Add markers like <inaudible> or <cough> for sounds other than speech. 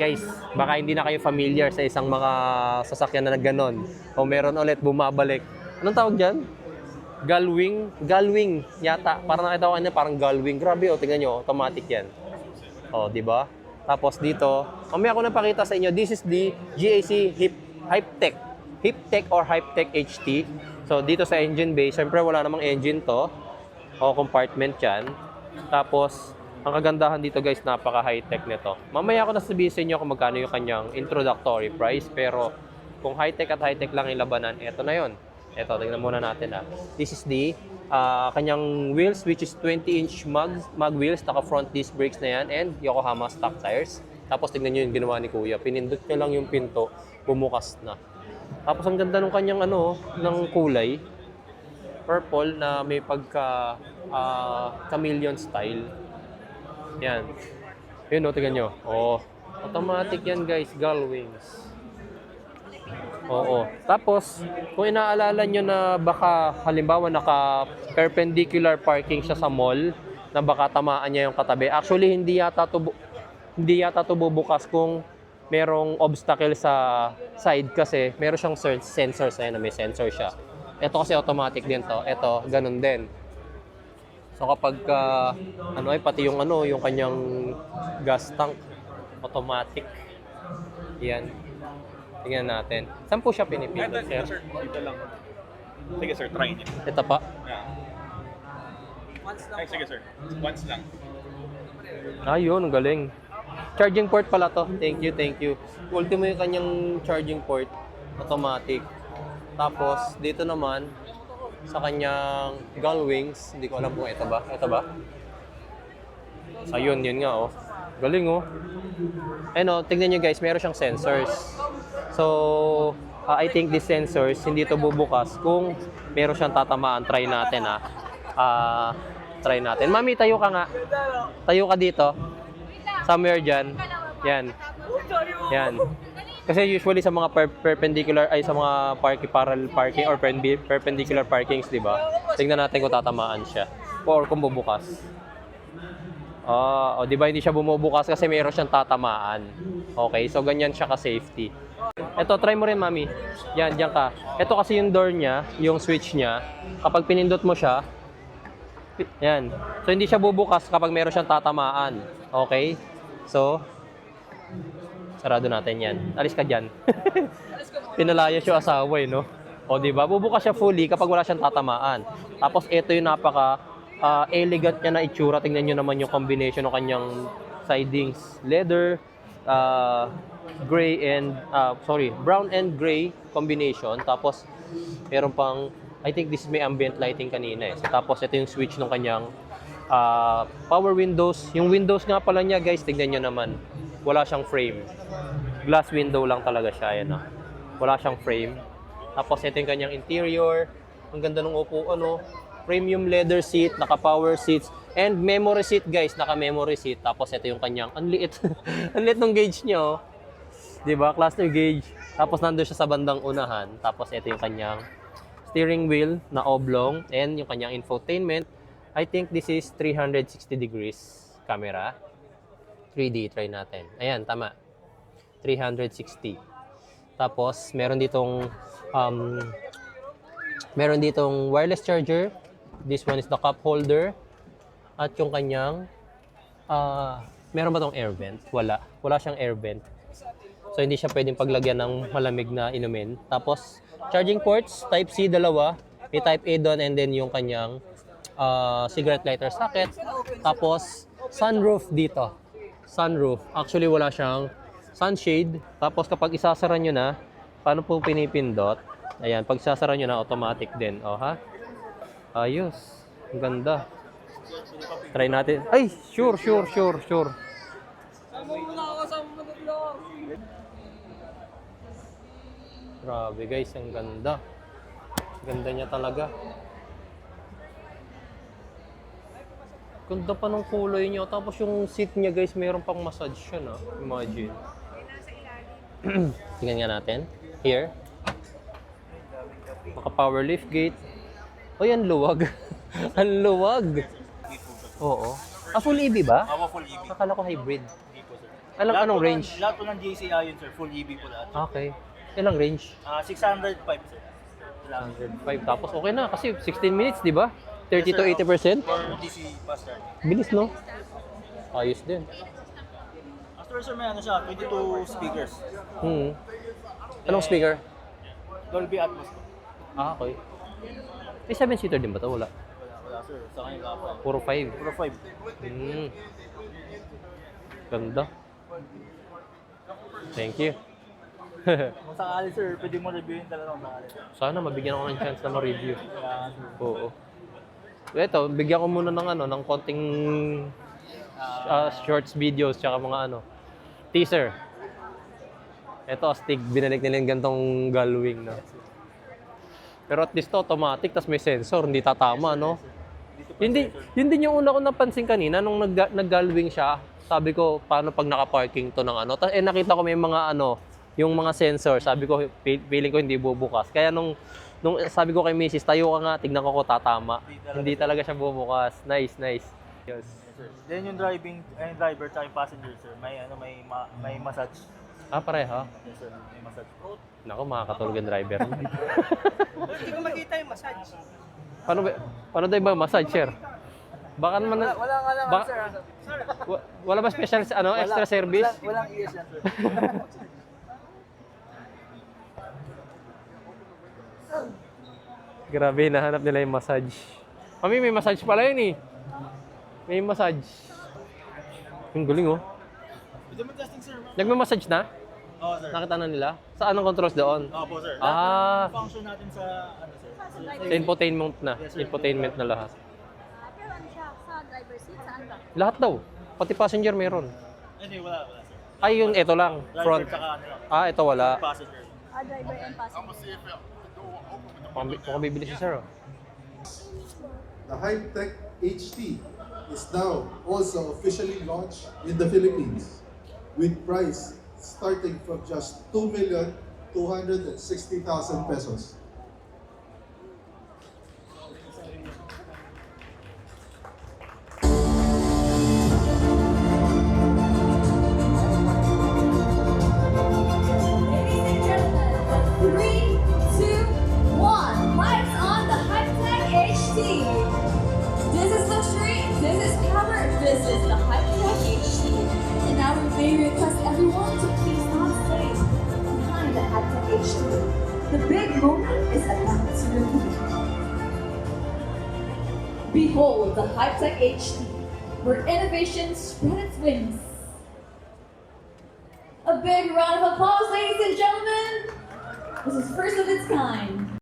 Guys, baka hindi na kayo familiar sa isang mga sasakyan na ganon. O meron ulit bumabalik. Anong tawag dyan? Galwing? Galwing yata. Parang nakita ko kanina parang galwing. Grabe oh, tingnan nyo, automatic yan. Oh, di ba? Tapos dito, mamaya ko na pakita sa inyo, this is the GAC Hip Hypetech. Hypetech or Hypetech HT. So dito sa engine bay, syempre wala namang engine to. O compartment yan. Tapos, ang kagandahan dito guys, napaka high-tech nito. Mamaya ko na sabihin sa inyo kung magkano yung kanyang introductory price. Pero kung high-tech at high-tech lang yung labanan, eto na yon. Eto, tingnan muna natin ah. This is the ah, kanyang wheels which is 20-inch mag, mag wheels, naka front disc brakes na yan and Yokohama stock tires. Tapos tingnan nyo yung ginawa ni Kuya. Pinindot nyo lang yung pinto, bumukas na. Tapos ang ganda ng kanyang ano, ng kulay. Purple na may pagka ah, chameleon style. Yan. Yun, o, tingnan nyo. Oh, automatic yan guys, gull wings. Oo. Tapos, kung inaalala nyo na baka halimbawa naka perpendicular parking siya sa mall, na baka tamaan niya yung katabi. Actually, hindi yata to, hindi yata to bubukas kung merong obstacle sa side kasi meron siyang sen- sensor sa na may sensor siya. Ito kasi automatic din to. Ito, ganun din. So kapag ah, ano ay pati yung ano, yung kanyang gas tank automatic. Yan. Tingnan natin. Saan po siya pinipindot, ito, sir? sir. Dito lang. Sige, sir. Try niyo. Ito pa. Yeah. Ay, sige, sir. Once lang. Ayun, ang galing. Charging port pala to. Thank you, thank you. Ultimo yung kanyang charging port. Automatic. Tapos, dito naman, sa kanyang gull wings, hindi ko alam kung ito ba. Ito ba? Ayun, yun nga oh. Galing oh. Ano, tignan nyo guys, meron siyang sensors. So, uh, I think these sensors, hindi to bubukas kung meron siyang tatamaan. Try natin ah. Ah, try natin. Mami, tayo ka nga. Tayo ka dito. Somewhere dyan. Yan. Yan. Kasi usually sa mga per- perpendicular ay sa mga parking parallel parking or perpen- perpendicular parkings, 'di ba? Tingnan natin kung tatamaan siya or kung bubukas. Ah, oh, 'di ba hindi siya bumubukas kasi mayroon siyang tatamaan. Okay, so ganyan siya ka safety. Ito, try mo rin, mami. Yan, diyan ka. Ito kasi yung door niya, yung switch niya. Kapag pinindot mo siya, yan. So, hindi siya bubukas kapag meron siyang tatamaan. Okay? So, sarado natin yan. Alis ka dyan. <laughs> Pinalayas yung asawa eh, no? O, di ba? Bubukas siya fully kapag wala siyang tatamaan. Tapos, ito yung napaka ah, elegant niya na itsura. Tingnan nyo naman yung combination ng kanyang sidings. Leather, ah, gray and, ah, sorry, brown and gray combination. Tapos, meron pang, I think this may ambient lighting kanina eh. So, tapos, ito yung switch ng kanyang ah, power windows. Yung windows nga pala niya, guys, tignan nyo naman. Wala siyang frame. Glass window lang talaga siya, yan ah. Wala siyang frame. Tapos, ito yung kanyang interior. Ang ganda ng upuan, no? Premium leather seat, naka-power seats, and memory seat, guys. Naka-memory seat. Tapos, ito yung kanyang, ang liit. <laughs> ang liit ng gauge niya, oh. 'di ba? Cluster gauge. Tapos nandoon siya sa bandang unahan. Tapos ito yung kanyang steering wheel na oblong and yung kanyang infotainment. I think this is 360 degrees camera. 3D try natin. Ayan, tama. 360. Tapos meron ditong um, meron ditong wireless charger. This one is the cup holder. At yung kanyang ah meron ba tong air vent? Wala. Wala siyang air vent. So hindi siya pwedeng paglagyan ng malamig na inumin. Tapos charging ports, type C dalawa, may type A doon and then yung kanyang ah, cigarette lighter socket. Tapos sunroof dito. Sunroof. Actually wala siyang sunshade. Tapos kapag isasara nyo na, paano po pinipindot? Ayan, pag isasara nyo na automatic din. O ha? Ayos. Ang ganda. Try natin. Ay, sure, sure, sure, sure. Grabe guys, ang ganda. Ganda niya talaga. Ganda pa ng kulay niya. Tapos yung seat niya guys, mayroon pang massage siya na. Imagine. Tingnan nga natin. Here. Maka power lift gate. O yan, luwag. <laughs> ang luwag. Oo. Ah, full EV ba? Awa full EV. Akala ko hybrid. Alam, Lahat anong po ng- range? Lahat po ng JCI yun, sir. Full EV po lahat. Okay. Ilang range? Ah, 605, sir. Lahat. 105. Tapos okay na kasi 16 minutes, di ba? 30 to Yes, sir. 80%. For DC fast charge. Bilis, no? Ayos din. After sir, may ano siya, 22 speakers. Hmm. Anong speaker? Dolby Atmos. Ah, okay. May 7-seater din ba to? Wala. Wala, sir. Sa kanila po. Puro 5. Pro 5. Hmm. Ganda. Thank you. <laughs> Kung sakali sir, pwede mo reviewin talaga kung sakali. Sana mabigyan ako ng chance na ma-review. Oo. Ito, bigyan ko muna ng ano, ng konting ah, shorts videos tsaka mga ano, teaser. Ito, astig, binalik nila yung gantong galwing na. Pero at least to, automatic, tas may sensor, hindi tatama, no? Yun din, yun din yung una ko napansin kanina nung nag, nag-galwing siya. Sabi ko, paano pag naka-parking to ng ano? Tapos eh, nakita ko may mga ano, yung mga sensor. Sabi ko, fe- feeling ko hindi bubukas. Kaya nung, nung sabi ko kay Mrs. tayo ka nga, tignan ko ko tatama. Hindi talaga siya bubukas. Nice, nice. Yes. Yes, sir. Then yung driving, ay, yung driver at yung passenger sir, may ano may ma, may massage. Ah, pareha. Yes sir, may massage. Naku, makakatulog ang driver. <laughs> Hindi ko makita yung massage. paano ba, paano daw ba massage, sir? Baka naman, na, Wala nga lang Ba- sir. wa- wala ba special, ano, extra service? Walang, walang ES yan sir. <laughs> Grabe, hinahanap nila yung massage. Mami, may massage pala yun eh. May massage. Yung galing oh. Nagma-massage na? Oo sir. Nakita na nila? Sa anong controls doon? Opo sir. Ah. Function natin sa ano sir. Sa infotainment na. Yes, sir. Infotainment na lahat. Ah, pero ano siya, sa driver seat, saan ba? Lahat daw. Pati passenger meron. Hindi, wala, wala sir. Ay, yung ito lang. Driver Front. tsaka ano. Ah, ito wala. Passenger. Ah, driver and passenger. Mukhang bibili si sir oh. The High-Tech HT is now also officially launched in the Philippines with price starting from just 2,260,000 pesos. Behold the Hypetech HD, where innovation spread its wings. A big round of applause, ladies and gentlemen. This is first of its kind.